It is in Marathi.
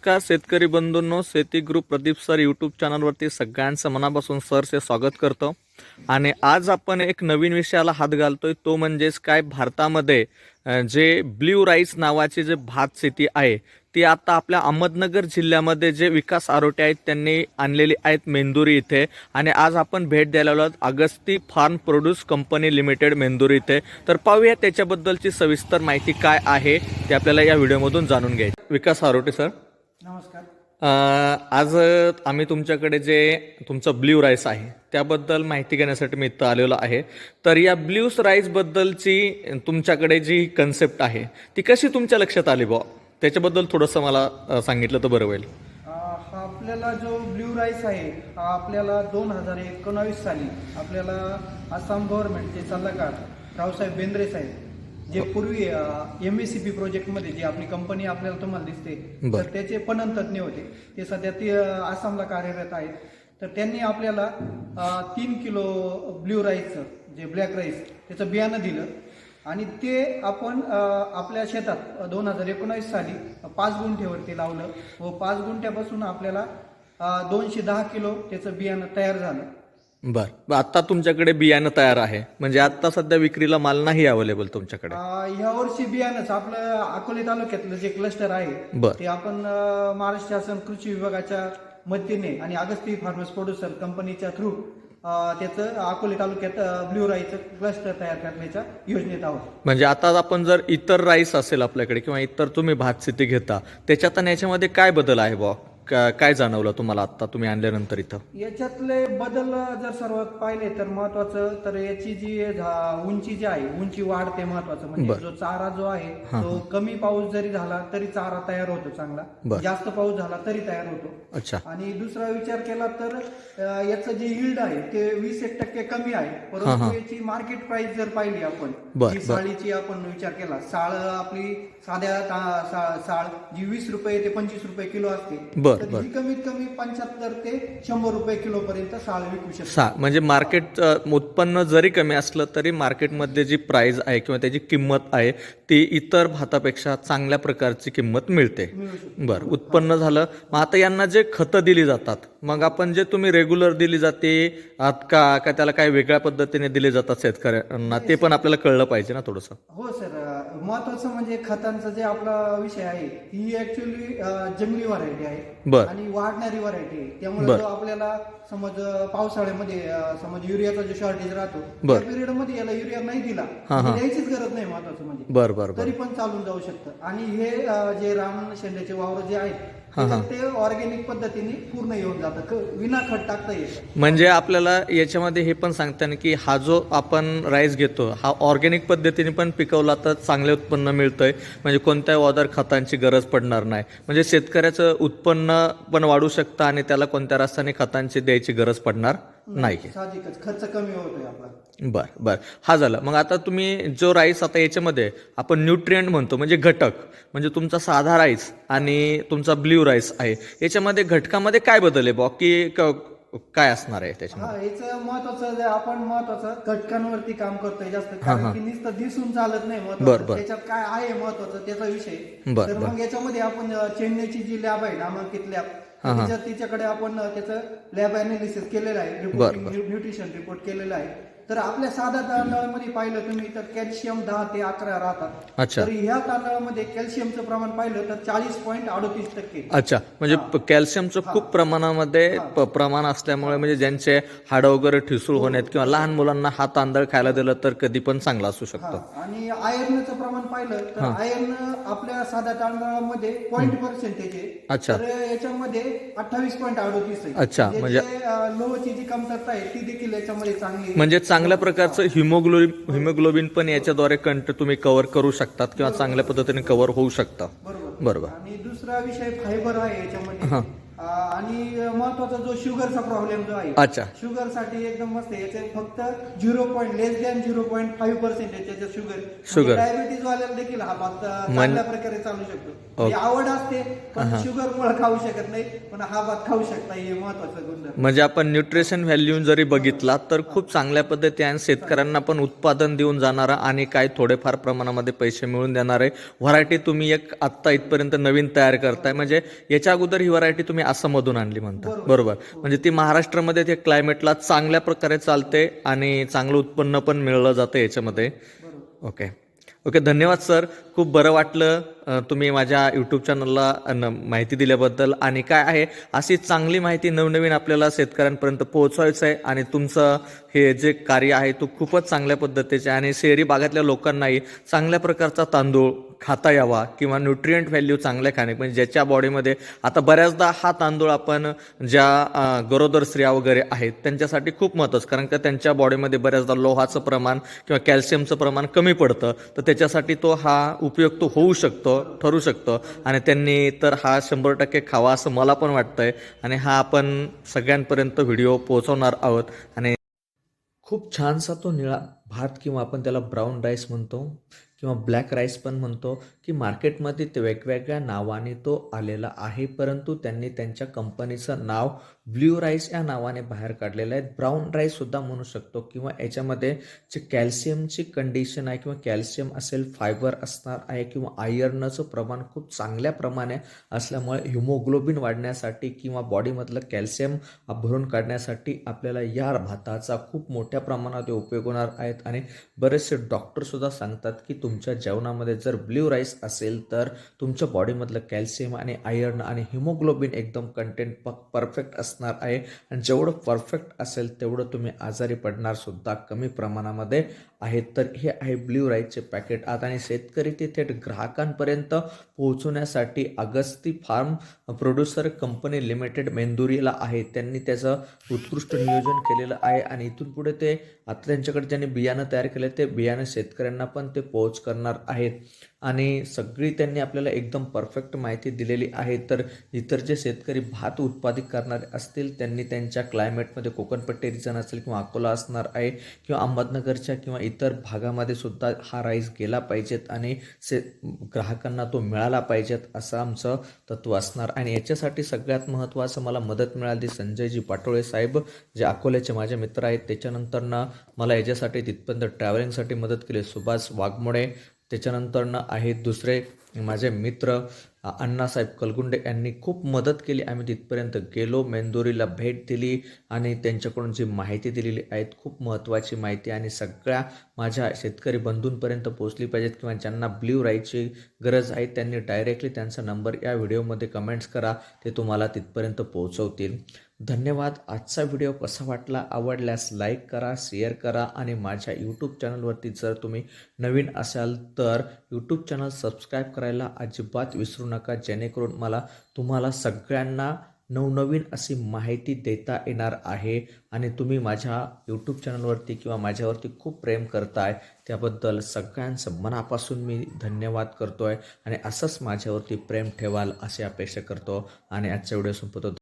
नमस्कार शेतकरी बंधूंनो. शेती ग्रुप प्रदीप सर यूट्यूब चॅनलवरती सगळ्यांचं मनापासून सरचे स्वागत करतो. आणि आज आपण एक नवीन विषयाला हात घालतोय. तो म्हणजेच काय? भारतामध्ये जे ब्ल्यू राईस नावाची जे भात शेती आहे ती आता आपल्या अहमदनगर जिल्ह्यामध्ये जे विकास आरोटे आहेत त्यांनी आणलेली आहेत मेंदुरी इथे. आणि आज आपण भेट द्यायला आलो आहोत Agasti farm produce company limited Menduri इथे. तर पाहूया त्याच्याबद्दलची सविस्तर माहिती काय आहे ते आपल्याला या व्हिडिओमधून जाणून घ्यायची. विकास आरोटे सर. नमस्कार. आज आम्ही तुमच्याकडे जे तुमचं ब्ल्यू राईस आहे त्याबद्दल माहिती घेण्यासाठी मी इथं आलेलो आहे. तर या ब्ल्यू राईसबद्दलची तुमच्याकडे जी कन्सेप्ट आहे ती कशी तुमच्या लक्षात आली बुवा? त्याच्याबद्दल थोडंसं मला सांगितलं तर बरं होईल. आपल्याला जो ब्ल्यू राईस आहे हा आपल्याला दोन हजार एकोणावीस साली आपल्याला आसाम गव्हर्नमेंटचे सल्लागार रावसाहेब बेंद्रे साहेब जे पूर्वी एम एस सी पी प्रोजेक्टमध्ये जी आपली कंपनी आपल्याला तुम्हाला दिसते. तर त्याचे पणन तज्ज्ञ होते. ते सध्या ते आसामला कार्यरत आहेत. तर त्यांनी आपल्याला तीन किलो ब्ल्यू राईसचं जे ब्लॅक राईस त्याचं बियाणं दिलं. आणि ते आपण आपल्या शेतात दोन हजार एकोणावीस साली पाच गुंठ्यावरती लावलं. व पाच गुंठ्यापासून आपल्याला दोनशे दहा किलो त्याचं बियाणं तयार झालं. बरं. आता तुमच्याकडे बियाणं तयार आहे. म्हणजे आता सध्या विक्रीला माल नाही अवेलेबल तुमच्याकडे. ह्या वर्षी बियाणंच. आपलं अकोले तालुक्यातलं जे क्लस्टर आहे बरं. ते आपण अ, महाराष्ट्र शासन कृषी विभागाच्या मदतीने आणि अगस्ती फार्मर्स प्रोड्युसर कंपनीच्या थ्रू त्याचं अकोले तालुक्यात ब्ल्यू राईचं क्लस्टर तयार करण्याच्या योजनेत आहोत. म्हणजे आता आपण जर इतर राईस असेल आपल्याकडे किंवा इतर तुम्ही भात शेती घेता त्याच्यात आणि याच्यामध्ये काय बदल आहे बुवा? का- काय जाणवलं तुम्हाला आता तुम्ही आणल्यानंतर इथं? याच्यातले बदल जर सर्वात पाहिले तर महत्वाचं तर याची जी झा- उंची जी आहे उंची वाढते महत्वाचं. म्हणजे बरं. जो चारा जो आहे तो कमी पाऊस जरी झाला तरी चारा तयार होतो चांगला. बरं. जास्त पाऊस झाला तरी तयार होतो. अच्छा. आणि दुसरा विचार केला तर अं, याचं जे हिल्ड आहे ते वीस एक टक्के कमी आहे. परंतु याची मार्केट प्राइस जर पाहिली आपण बरं, जी बरं. साळीची आपण विचार केला साळ आपली साध्या ता- सा- साळ जी वीस रुपये ते पंचवीस रुपये किलो असते बरं, बरं. कमीत कमी पंच्याहत्तर ते शंभर रुपये किलो पर्यंत साळ विकू शकतो. सा म्हणजे मार्केट उत्पन्न जरी कमी असलं तरी मार्केटमध्ये जी प्राइस आहे किंवा त्याची किंमत आहे ती इतर भातापेक्षा चांगल्या प्रकारची किंमत मिळते. बरं उत्पन्न झालं. मग आता यांना जे खतं दिली जातात मग आपण जे तुम्ही रेग्युलर दिली जाते आत का का त्याला काही वेगळ्या पद्धतीने दिले जातात शेतकऱ्यांना ते पण आपल्याला कळलं पाहिजे ना थोडंसं? हो सर महत्वाचं म्हणजे खतांचा जे आपला विषय आहे ही ऍक्च्युअली जंगली व्हरायटी आहे बर. आणि वाढणारी व्हरायटी आहे त्यामुळे बर. जो आपल्याला समज अ, पावसाळ्यामध्ये अ, समज युरियाचा जो शॉर्टेज राहतो बर. त्या पिरियडमध्ये याला युरिया नाही दिला हा, हा. म्हणजे द्यायचीच गरज नाही महत्वाचं म्हणजे बरं बरं तरी पण चालून जाऊ शकतं आणि हे अ, जे राम शेंड्याचे वावर जे आहेत. त्याच्यात ते ऑर्गॅनिक पद्धतीने पूर्ण येऊन जातं. क- विना खत टाकता येतं म्हणजे आपल्याला याच्यामध्ये हे पण सांगता ना की हा जो आपण राईस घेतो हा ऑर्गॅनिक पद्धतीने पण पिकवला तर चांगले उत्पन्न मिळतंय. म्हणजे कोणत्याही अदर खतांची गरज पडणार नाही. म्हणजे शेतकऱ्याचं उत्पन्न पण वाढू शकतं आणि त्याला कोणत्या रासायनिक खतांची द्यायची गरज पडणार? नाही साहजिकच. खर्च कमी होतोय आपला. बर बर. हा झाला. मग आता तुम्ही जो राईस आता याच्यामध्ये आपण न्यूट्रियंट म्हणतो म्हणजे घटक म्हणजे तुमचा साधा राईस आणि तुमचा ब्ल्यू राईस आहे याच्यामध्ये घटकामध्ये काय बदल आहे बॉ की क- काय असणार आहे त्याच्यामध्ये? हा याचं महत्वाचं जे आपण महत्वाचं घटकांवरती काम करतोय जास्त. कारण की नुसतं दिसून चालत नाही बर, महत्वाचं. बर. त्याच्यात काय आहे महत्वाचं त्याचा विषय. बर, तर. मग याच्यामध्ये आपण अ, चेन्नईची जी लॅब आहे नामांकित लॅब हा, हा. त्याच्यात तिच्याकडे आपण अ, त्याचं लॅब अनालिसिस केलेलं आहे बर, न्यूट्रिशन रिपोर्ट केलेलं आहे तर आपल्या साध्या तांदळामध्ये पाहिलं तुम्ही तर कॅल्शियम दहा ते अकरा राहतात. अच्छा. तर ह्या तांदळामध्ये कॅल्शियमचं प्रमाण पाहिलं तर चाळीस पॉईंट अडोतीस टक्के. अच्छा म्हणजे कॅल्शियमचं खूप प्रमाणामध्ये प- प्रमाण असल्यामुळे म्हणजे ज्यांचे हाडं वगैरे ठिसूळ होण्यात किंवा लहान मुलांना हा तांदळ खायला दिलं तर कधी पण चांगला असू शकतो. हा. आणि आयर्नचं प्रमाण पाहिलं तर आयर्न आपल्या साध्या तांदळामध्ये पॉईंट पर्सेंटेज आहे. अच्छा. तर याच्यामध्ये अठ्ठावीस पॉईंट अडोतीस आहे. अच्छा, म्हणजे- लोहची जी कमतरता आहे ती देखील याच्यामध्ये चांगली आहे. म्हणजे चांगल्या प्रकारचं हिमोग्लोबिन हिमोग्लोबिन पण याच्या द्वारे कंट तुम्ही कव्हर करू शकतात किंवा चांगल्या पद्धतीने कव्हर होऊ शकतं. बरोबर. बरोबर आणि दुसरा विषय फायबर आहे याच्यामध्ये. आ, आणि महत्त्वाचा जो शुगरचा प्रॉब्लेम जो आहे अच्छा. शुगरसाठी एकदम मस्त आहे. याच्यात फक्त zero point less than zero point five percent आहे त्याच्यात शुगर Sugar. डायबिटीज वाल्याला देखील हा भात चांगल्या प्रकारे चालू शकतो. म्हणजे आवड असते पण शुगर मुळे खाऊ शकत नाही पण हा भात खाऊ शकता हे महत्वाचं गुणधर्म म्हणजे आपण न्यूट्रिशन व्हॅल्यू जरी बघितला तर खूप चांगल्या पद्धतीने शेतकऱ्यांना पण उत्पादन देऊन जाणारा आणि काय थोडेफार प्रमाणामध्ये पैसे मिळून देणारे व्हरायटी तुम्ही एक आत्ता इथपर्यंत नवीन तयार करताय. म्हणजे याच्या अगोदर ही व्हरायटी तुम्ही आसाममधून आणली म्हणता बरोबर. म्हणजे ती महाराष्ट्रामध्ये ते क्लायमेटला चांगल्या प्रकारे चालते आणि चांगलं उत्पन्न पण मिळलं जातं याच्यामध्ये. ओके. ओके धन्यवाद सर. खूप बरं वाटलं तुम्ही माझ्या यूट्यूब चॅनलला माहिती दिल्याबद्दल. आणि काय आहे अशी चांगली माहिती नवनवीन आपल्याला शेतकऱ्यांपर्यंत पोहोचवायचं आहे आणि तुमचं हे जे कार्य आहे तो खूपच चांगल्या पद्धतीचे आहे. आणि शहरी भागातल्या लोकांनाही चांगल्या प्रकारचा तांदूळ खाता यावा किंवा न्यूट्रियंट व्हॅल्यू चांगल्या खाणे. म्हणजे ज्याच्या बॉडीमध्ये आता बऱ्याचदा हा तांदूळ आपण ज्या गरोदर स्त्रिया वगैरे आहेत त्यांच्यासाठी खूप महत्त्वाचं कारण का त्यांच्या बॉडीमध्ये बऱ्याचदा लोहाचं प्रमाण किंवा कॅल्शियमचं प्रमाण कमी पडतं. तर त्याच्यासाठी तो हा उपयुक्त होऊ शकतो ठरू शकतो. आणि त्यांनी तर हा शंभर टक्के खावा असं मला पण वाटतंय. आणि हा आपण सगळ्यांपर्यंत व्हिडिओ पोहोचवणार आहोत. आणि खूप छानसा तो निळा भात किंवा आपण त्याला ब्राऊन राईस म्हणतो. किंवा ब्लॅक राईस पण म्हणतो की मार्केटमध्ये ते वेगवेगळ्या नावाने तो आलेला आहे. परंतु त्यांनी त्यांच्या कंपनीचं नाव ब्ल्यू राईस या नावाने बाहेर काढलेलं आहे. ब्राऊन राईससुद्धा म्हणू शकतो किंवा याच्यामध्ये जे कॅल्शियमची कंडिशन आहे किंवा कॅल्शियम असेल फायबर असणार आहे किंवा आयर्नचं प्रमाण खूप चांगल्या प्रमाणे असल्यामुळे हिमोग्लोबिन वाढण्यासाठी किंवा बॉडीमधलं कॅल्शियम भरून काढण्यासाठी आपल्याला या भाताचा खूप मोठ्या प्रमाणात उपयोग होणार आहेत. आणि बरेचसे डॉक्टरसुद्धा सांगतात की तुमच्या जेवणामध्ये जर ब्ल्यू राईस असेल तर तुमच्या बॉडीमधलं कॅल्शियम आणि आयर्न आणि हिमोग्लोबिन एकदम कंटेंट प परफेक्ट असणार आहे. आणि जेवढं परफेक्ट असेल तेवढं तुम्ही आजारी पडणार सुद्धा कमी प्रमाणामध्ये. आहेत. तर हे आहे ब्ल्यू राईसचे पॅकेट. आता आणि शेतकरी ते थेट ग्राहकांपर्यंत पोहोचवण्यासाठी Agasti farm producer company limited मेंदुरीला आहे. त्यांनी त्याचं उत्कृष्ट नियोजन केलेलं आहे आणि इथून पुढे ते आता त्यांच्याकडे ज्यांनी बियाणं तयार केलं ते बियाणं शेतकऱ्यांना पण ते पोहोच करणार आहेत. आणि सगळी त्यांनी आपल्याला एकदम परफेक्ट माहिती दिलेली आहे. तर इतर जे शेतकरी भात उत्पादित करणारे असतील त्यांनी त्यांच्या क्लायमेटमध्ये कोकणपट्टी रिजन असेल किंवा अकोला असणार आहे किंवा अहमदनगरच्या किंवा इतर भागामध्ये सुद्धा हा राईस गेला पाहिजेत आणि से ग्राहकांना तो मिळाला पाहिजेत असं आमचं तत्व असणार. आणि याच्यासाठी सगळ्यात महत्त्वाचं मला मदत मिळाली संजयजी पाटोळे साहेब जे अकोल्याचे माझे मित्र आहेत. त्याच्यानंतरनं मला याच्यासाठी तिथपर्यंत ट्रॅव्हलिंगसाठी मदत केली. सुभाष वाघमोडे त्याच्यानंतरनं आहेत दुसरे माझे मित्र अण्णासाहेब कलगुंडे यांनी खूप मदत केली. आम्ही तिथपर्यंत गेलो मेंदोरीला भेट दिली आणि त्यांच्याकडून जी माहिती दिलेली आहेत खूप महत्त्वाची माहिती आणि सगळ्या माझ्या शेतकरी बंधूंपर्यंत पोहोचली पाहिजेत किंवा ज्यांना ब्ल्यू राईटची गरज आहे त्यांनी डायरेक्टली त्यांचा नंबर या व्हिडिओमध्ये कमेंट्स करा ते तुम्हाला तिथपर्यंत पोहोचवतील. धन्यवाद. आजचा व्हिडिओ कसा वाटला आवडल्यास लाईक करा शेअर करा आणि माझ्या यूट्यूब चॅनलवरती जर तुम्ही नवीन असाल तर यूट्यूब चॅनल सबस्क्राईब करायला अजिबात विसरू नका जेणेकरून मला तुम्हाला सगळ्यांना नवनवीन अशी माहिती देता येणार आहे आणि तुम्ही माझ्या यूट्यूब चॅनलवरती किंवा माझ्यावरती खूप प्रेम करताय. त्याबद्दल सगळ्यांचं मनापासून मी धन्यवाद करतो आहे आणि असंच माझ्यावरती प्रेम ठेवाल अशी अपेक्षा करतो. आणि आजचा व्हिडिओ संपवतो.